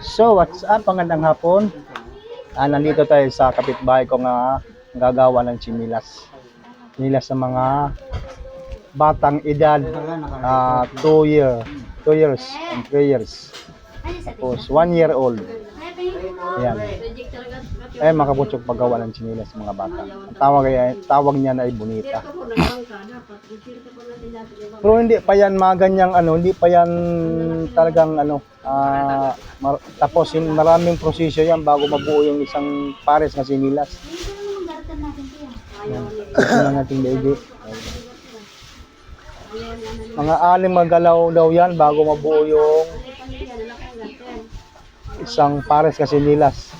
So, what's up? Pangandang hapon. Ah, nandito tayo sa kapitbahay ko nga gagawa ng chinilas. Chinilas sa mga batang edad 2 year, 2 years and 3 years. Tapos 1 year old. Ayan. Ayan mga kabutsok paggawa ng chinilas sa mga bata. Ang tawag, ay, tawag niya na ay bonita. Pero hindi pa yan mga ganyang ano, hindi pa yan talagang ano, ah, mar- tapos yung maraming prosesyo yan bago mabuo yung isang pares na sinilas. Yan. Ito baby. Mga anim magalaw daw yan bago mabuo yung isang pares na sinilas.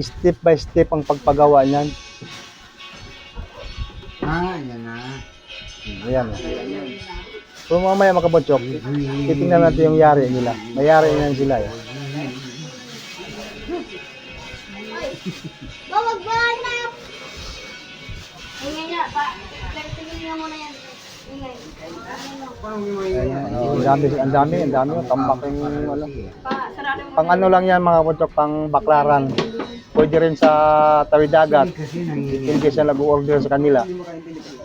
Step by step ang pagpagawa niyan. Ah, yan na. Ayan. Kung mamaya makabotsok, titingnan natin yung yari nila. Mayari na sila eh. Bawag ba na? Nga, pa. Tingin nga muna yan. Ayan. Ang dami, ang dami, ang dami. Tambak yung ano. Pa, sarado mo. Pang ano lang yan mga botsok, pang baklaran. Pwede rin sa tawid dagat. In case na nag-order sa kanila.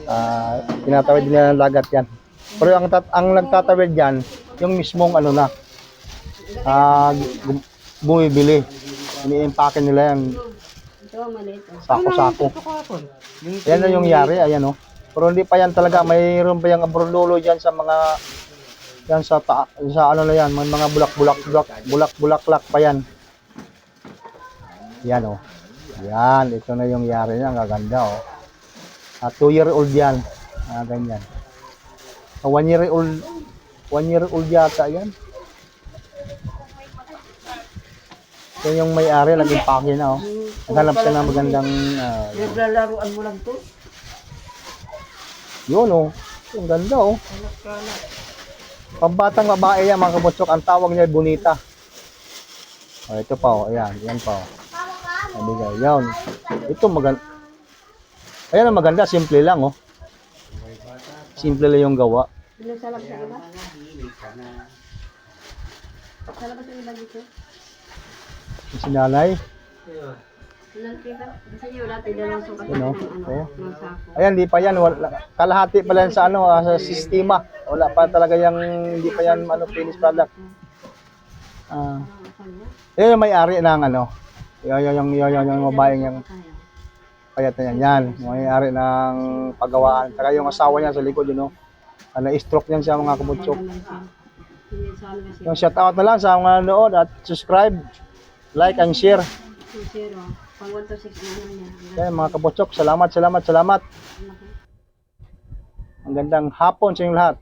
Ah, tinatawid nila ng dagat yan. Pero ang, tat ang nagtatawid yan, yung mismong ano na, gum- bumibili. Ini-impake nila yan oh. sako-sako. Yan na yung yari, ayan o. Pero hindi pa yan talaga, mayroon pa yung abrululo dyan sa mga, yan sa, ta, sa ano na yan, may mga bulak-bulak, bulak, bulak-bulaklak pa yan. Yan o. Yan, ito na yung yari niya, ang gaganda o. At two year old yan, ah, ganyan. Ah, one year old, one year old yata yan. Ito yung may-ari, naging pake na o. Naghanap siya ng magandang, ah, Naglalaruan mo lang to? Yun oh. Ang ganda oh. Pambatang babae yan mga kabutsok. Ang tawag niya bonita. Oh, ito pa oh. Ayan. Yan pa oh. Nabigay. Yan. Ito maganda. Ayan ang maganda. Simple lang oh. Simple lang yung gawa. Ano sa iba? Sa labas sa iba dito? Sinalay. Yun Yun ng ano, oh. Ayan, di pa yan. Wala, kalahati pa lang sa ano, ah, sa sistema. Wala pa talaga yung, hindi pa yan ano, finished product. Ah. Yan? Yan yung may-ari ng ano. Yung, yung, yung, yung, babaeng yung. Kaya na yan, yan. May-ari ng paggawaan. Saka yung asawa niya sa likod, yun, no? Ano, stroke yan siya mga kabutsok. Yung shout out na lang sa mga nanood at subscribe, like and share. Two zero. Pang 1 to 6 na niya. Kaya mga kabutsok, salamat, salamat, salamat. Ang gandang hapon sa inyong lahat.